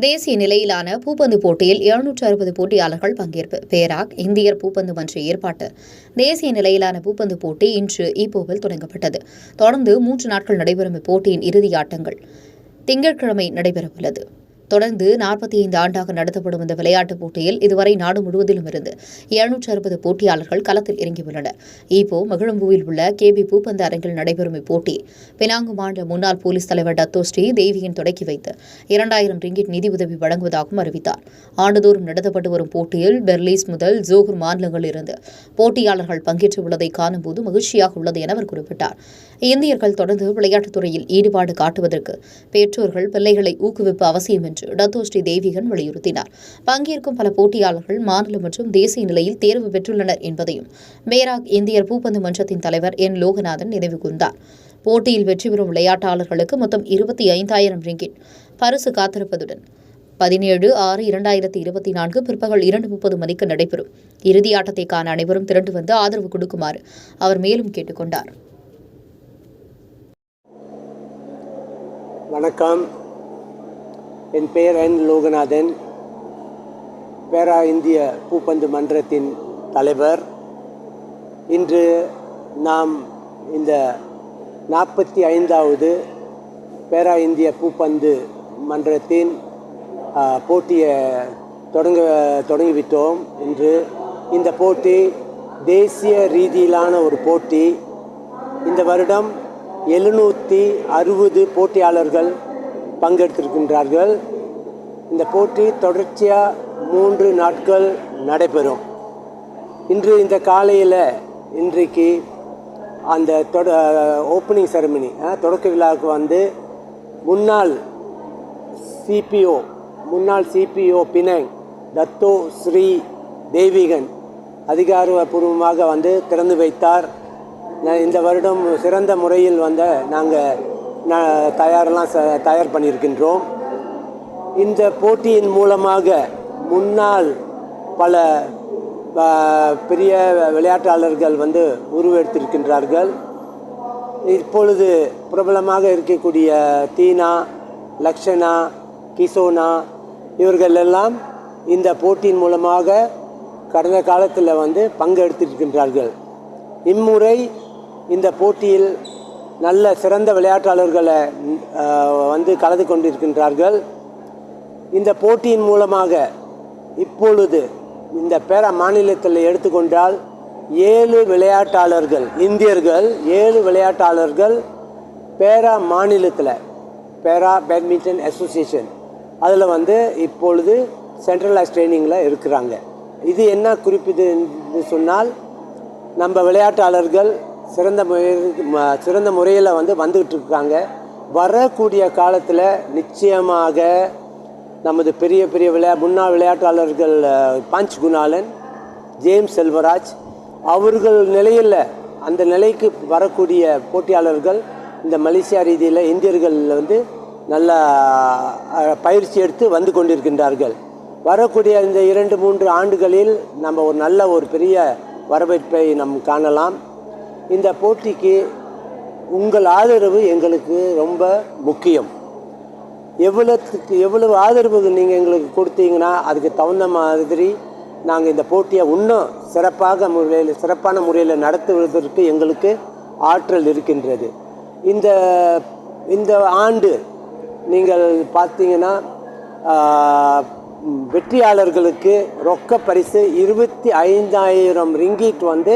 தேசிய நிலையிலான பூப்பந்து போட்டியில் எழுநூற்று அறுபது போட்டியாளர்கள் பங்கேற்பு. பேராக் இந்தியர் பூப்பந்து மன்ற ஏற்பாட்டு. தேசிய நிலையிலான பூப்பந்து போட்டி இன்று ஈப்போவில் தொடங்கப்பட்டது. தொடர்ந்து மூன்று நாட்கள் நடைபெறும் இப்போட்டியின் இறுதி ஆட்டங்கள் திங்கட்கிழமை நடைபெறவுள்ளது. தொடர்ந்து நாற்பத்தி ஐந்து ஆண்டாக நடத்தப்படும் இந்த விளையாட்டுப் போட்டியில் இதுவரை நாடு முழுவதிலும் இருந்து இருநூற்றி அறுபது போட்டியாளர்கள் களத்தில் இறங்கியுள்ளனர். இப்போ மகிழம்பூவில் உள்ள கேபி பூப்பந்து அரங்கில் நடைபெறும் இப்போட்டி பினாங்கு மாநில முன்னாள் போலீஸ் தலைவர் டத்தோ ஸ்ரீ தேவியின் தொடக்கி வைத்து இரண்டாயிரம் ரிங்கிட் நிதியுதவி வழங்குவதாகவும் அறிவித்தார். ஆண்டுதோறும் நடத்தப்பட்டு வரும் போட்டியில் பெர்லிஸ் முதல் ஜோகூர் மாநிலங்களில் இருந்து போட்டியாளர்கள் பங்கேற்றுள்ளதை காணும்போது மகிழ்ச்சியாக உள்ளது என அவர் குறிப்பிட்டார். இந்தியர்கள் தொடர்ந்து விளையாட்டுத் துறையில் ஈடுபாடு காட்டுவதற்கு பெற்றோர்கள் பிள்ளைகளை ஊக்குவிப்பு அவசியம் என்று டத்தோ டத்தோஸ்ரீ தேவிகன் வலியுறுத்தினார். பங்கேற்கும் பல போட்டியாளர்கள் மாநில மற்றும் தேசிய நிலையில் தேர்வு பெற்றுள்ளனர் என்பதையும் மேராக் இந்தியர் பூப்பந்து மன்றத்தின் தலைவர் என். லோகநாதன் நினைவு கூர்ந்தார். போட்டியில் வெற்றி பெறும் விளையாட்டாளர்களுக்கு மொத்தம் இருபத்தி ஐந்தாயிரம் ரிங்கிட். பரிசு காத்திருப்பதுடன் பதினேழு ஆறு இரண்டாயிரத்தி இருபத்தி நான்கு பிற்பகல் இரண்டு முப்பது மணிக்கு நடைபெறும். இறுதியாட்டத்தை காண அனைவரும் திரண்டு வந்து ஆதரவு கொடுக்குமாறு அவர் மேலும் கேட்டுக்கொண்டார். வணக்கம். என் பெயர் என் லோகநாதன். பேரா இந்திய பூப்பந்து மன்றத்தின் தலைவர். இன்று நாம் இந்த நாற்பத்தி ஐந்தாவது பேரா இந்திய பூப்பந்து மன்றத்தின் போட்டியை தொடங்க தொடங்கிவிட்டோம். இன்று இந்த போட்டி தேசிய ரீதியிலான ஒரு போட்டி. இந்த வருடம் எழுநூற்றி அறுபது போட்டியாளர்கள் பங்கெடுத்திருக்கின்றார்கள். இந்த போட்டி தொடர்ச்சியாக மூன்று நாட்கள் நடைபெறும். இன்று இந்த காலையில் இன்றைக்கு அந்த தொட ஓப்பனிங் செரமனி தொடக்க விழாவுக்கு வந்து முன்னாள் சிபிஓ முன்னாள் சிபிஓ பினங் தத்தோ ஸ்ரீ தேவிகன் அதிகாரபூர்வமாக வந்து திறந்து வைத்தார். இந்த வருடம் சிறந்த முறையில் வந்த நாங்கள் தயாரெல்லாம் ச தயார் பண்ணியிருக்கின்றோம். இந்த போட்டியின் மூலமாக முன்னால் பல பெரிய விளையாட்டாளர்கள் வந்து உருவெடுத்திருக்கின்றார்கள். இப்பொழுது பிரபலமாக இருக்கக்கூடிய தீனா லக்ஷனா கிசோனா இவர்கள் எல்லாம் இந்த போட்டியின் மூலமாக கடந்த காலத்தில் வந்து பங்கெடுத்திருக்கின்றார்கள். இம்முறை இந்த போட்டியில் நல்ல சிறந்த விளையாட்டாளர்களை வந்து கலந்து கொண்டிருக்கின்றார்கள். இந்த போட்டியின் மூலமாக இப்பொழுது இந்த பேரா மாநிலத்தில் எடுத்துக்கொண்டால் ஏழு விளையாட்டாளர்கள் இந்தியர்கள் ஏழு விளையாட்டாளர்கள் பேரா மாநிலத்தில் பேரா பேட்மிண்டன் அசோசியேஷன். அதில் வந்து இப்பொழுது சென்ட்ரலைஸ் ட்ரைனிங்கில் இருக்கிறாங்க. இது என்ன குறிப்பிது சொன்னால் நம்ம விளையாட்டாளர்கள் சிறந்த முறை சிறந்த முறையில் வந்து வந்துக்கிட்டு இருக்காங்க வரக்கூடிய காலத்தில் நிச்சயமாக நமது பெரிய பெரிய விளையா முன்னாள் விளையாட்டாளர்கள் அஹ், பஞ்ச் குணாலன் ஜேம்ஸ் செல்வராஜ் அவர்கள் நிலையில் அந்த நிலைக்கு வரக்கூடிய போட்டியாளர்கள் இந்த மலேசியா ரீதியில் இந்தியர்கள் வந்து நல்லா பயிற்சி எடுத்து வந்து கொண்டிருக்கின்றார்கள். வரக்கூடிய இந்த இரண்டு மூன்று ஆண்டுகளில் நம்ம ஒரு நல்ல ஒரு பெரிய வரவேற்பை நம் காணலாம். இந்த போட்டிக்கு உங்கள் ஆதரவு எங்களுக்கு ரொம்ப முக்கியம். எவ்வளோத்துக்கு எவ்வளவு ஆதரவு நீங்கள் எங்களுக்கு கொடுத்தீங்கன்னா அதுக்கு தகுந்த மாதிரி நாங்கள் இந்த போட்டியை இன்னும் சிறப்பாக முறையில் சிறப்பான முறையில் நடத்துவதற்கு எங்களுக்கு ஆற்றல் இருக்கின்றது. இந்த இந்த ஆண்டு நீங்கள் பார்த்தீங்கன்னா வெற்றியாளர்களுக்கு ரொக்க பரிசு இருபத்தி ஐந்தாயிரம் ரிங்கிட் வந்து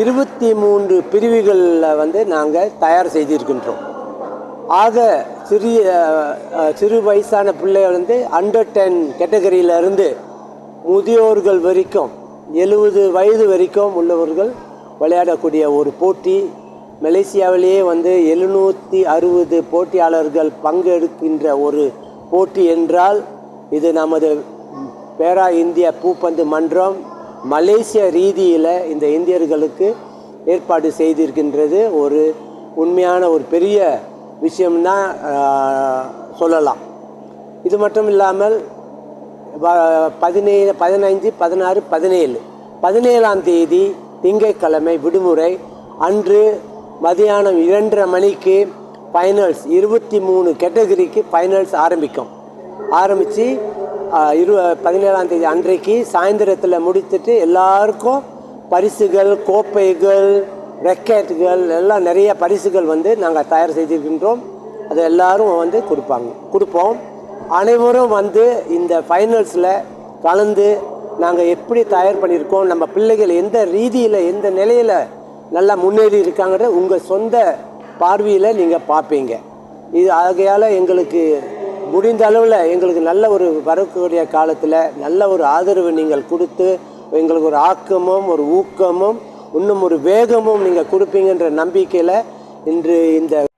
இருபத்தி மூன்று பிரிவுகளில் வந்து நாங்கள் தயார் செய்திருக்கின்றோம். ஆக சிறிய சிறு வயசான பிள்ளை வந்து அண்டர் டென் கேட்டகரியிலிருந்து முதியோர்கள் வரைக்கும் எழுபது வயது வரைக்கும் உள்ளவர்கள் விளையாடக்கூடிய ஒரு போட்டி மலேசியாவிலேயே வந்து எழுநூற்றி அறுபது போட்டியாளர்கள் பங்கெடுக்கின்ற ஒரு போட்டி என்றால் இது நமது பேரா இந்திய பூப்பந்து மன்றம் மலேசிய ரீதியில் இந்த இந்தியர்களுக்கு ஏற்பாடு செய்திருக்கின்றது ஒரு உண்மையான ஒரு பெரிய விஷயம்தான் சொல்லலாம். இது மட்டும் இல்லாமல் வ- பதினேழு பதினைஞ்சு பதினாறு பதினேழு. பதினேழாம் தேதி திங்கட்கிழமை விடுமுறை. அன்று மதியானம் இரண்டரை மணிக்கு ஃபைனல்ஸ் இருபத்தி மூணு கேட்டகரிக்கு ஃபைனல்ஸ் ஆரம்பிக்கும். ஆரம்பித்து இரு பதினேழாம் தேதி அன்றைக்கு சாயந்தரத்தில் முடித்துட்டு எல்லாருக்கும் பரிசுகள் கோப்பைகள் ரெக்கெட்டுகள் எல்லாம் நிறைய பரிசுகள் வந்து நாங்கள் தயார் செய்திருக்கின்றோம். அது எல்லாரும் வந்து கொடுப்பாங்க. கொடுப்போம். அனைவரும் வந்து இந்த ஃபைனல்ஸில் கலந்து நாங்கள் எப்படி தயார் பண்ணியிருக்கோம் நம்ம பிள்ளைகள் எந்த ரீதியில் எந்த நிலையில் நல்லா முன்னேறி இருக்காங்கன்ற உங்கள் சொந்த பார்வையில் நீங்கள் பார்ப்பீங்க. இது ஆகையால் எங்களுக்கு முடிந்த அளவில் எங்களுக்கு நல்ல ஒரு வரக்கூடிய காலத்தில் நல்ல ஒரு ஆதரவு நீங்கள் கொடுத்து எங்களுக்கு ஒரு ஆக்கமும் ஒரு ஊக்கமும் இன்னும் ஒரு வேகமும் நீங்கள் கொடுப்பீங்கன்ற நம்பிக்கையில் இன்று இந்த